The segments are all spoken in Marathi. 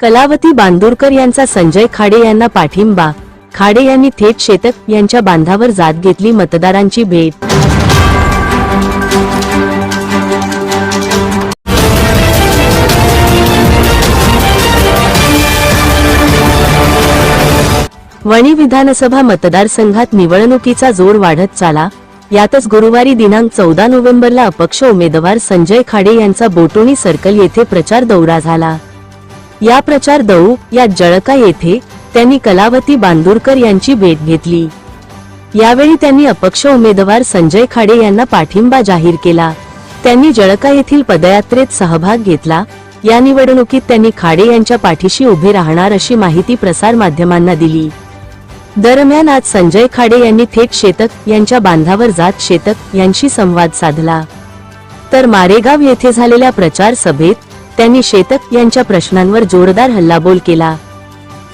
कलावती बांदोरकर यांचा संजय खाडे यांना पाठिंबा. खाडे यांनी थेट शेतक यांच्या बांधावर जात घेतली मतदारांची भेट. वणी विधानसभा मतदारसंघात निवडणुकीचा जोर वाढत चाला. यातच गुरुवारी दिनांक चौदा नोव्हेंबरला अपक्ष उमेदवार संजय खाडे यांचा बोटोणी सर्कल येथे प्रचार दौरा झाला. या प्रचार दौ या जळका येथे त्यांनी कलावती बांदूरकर यांची भेट घेतली. यावेळी त्यांनी अपक्ष उमेदवार संजय खाडे यांना पाठिंबा जाहीर केला. त्यांनी जळका येथील पदयात्रेत सहभाग घेतला. या निवडणुकीत त्यांनी खाडे यांच्या पाठीशी उभे राहणार अशी माहिती प्रसार माध्यमांना दिली. दरम्यान आज संजय खाडे यांनी थेट शेतक यांच्या बांधावर जात शेतक यांशी संवाद साधला. तर मारेगाव येथे झालेल्या प्रचार सभेत त्यांनी शेतक यांच्या प्रश्नांवर जोरदार हल्लाबोल केला.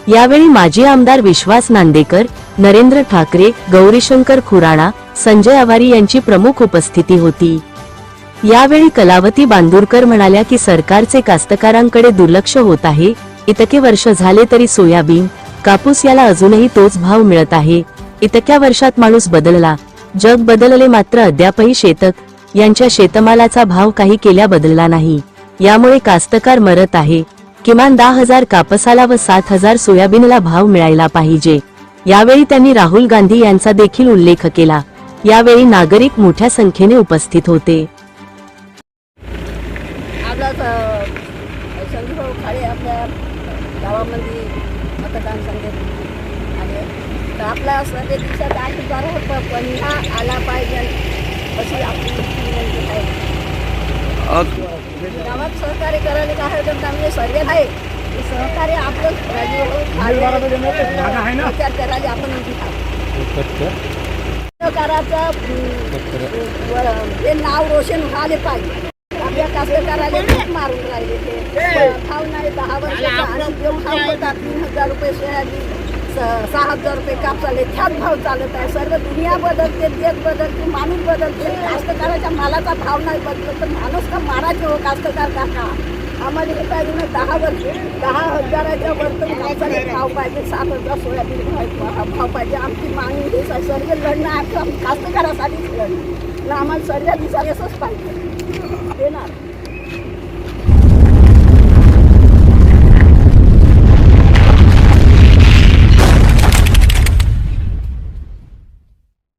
यावेळी माजी आमदार विश्वास नांदेकर नरेंद्र ठाकरे गौरीशंकर खुराणा संजय आवारी यांची प्रमुख उपस्थिती होती. यावेळी कलावती बांदूरकर म्हणाल्या की सरकारचे कास्तकारांकडे दुर्लक्ष होत आहे इतके वर्ष झाले तरी सोयाबीन कापूस याला अजूनही तोच भाव मिळत आहे इतक्या वर्षात माणूस बदलला. जग बदलले मात्र अद्यापही शेतक यांच्या शेतमालाचा भाव काही केल्या बदलला नाही. यामुळे कास्तकार मरत आहे. किमान दहा हजार कापसाला व सात हजार सोयाबीनला भाव मिळायला पाहिजे. यावेळी त्यांनी राहुल गांधी यांचा देखील उल्लेख केला. यावेळी नागरिक मोठ्या संख्येने उपस्थित होते. आपला संजूभाऊ खाडे आपल्या गावामध्ये मतदान संघात आले तर आपला सर्व दिवसात आठ बारा पंधरा आला पाहिजे अशी आपली विनंती आहे गावात सहकार्य करायला काय हरकत नाही म्हणजे सर्व आहे. हे सहकार्य आपलं विचार करायला आपण सहकाराचं हे नाव रोशन व्हायला पाहिजे. आपल्या कास्तकाराला खूप मारून राहिले ते. नाही दहा वर्षाचा जो भाव होता तीन हजार रुपये सोयाबीन. सहा हजार रुपये कापसाले ह्याच भाव चालत आहे. सर्व दुनिया बदलते देश बदलते माणूस बदलते. कास्तकाराच्या मालाचा भाव नाही बदलत तर माणूस का मारायचे हो कास्तकार काका? आम्हाला हे पाहिजे ना दहा वर्ष. दहा हजाराच्या वरतून कापसाला भाव पाहिजे. सात हजार सोयाबीन भाव भाव पाहिजे. आमची मागणी ही सर्व लढणं आहे आमचं कास्तकारासाठीच लढणं. आम्हाला सर्व दिसायला असंच पाहिजे देणार.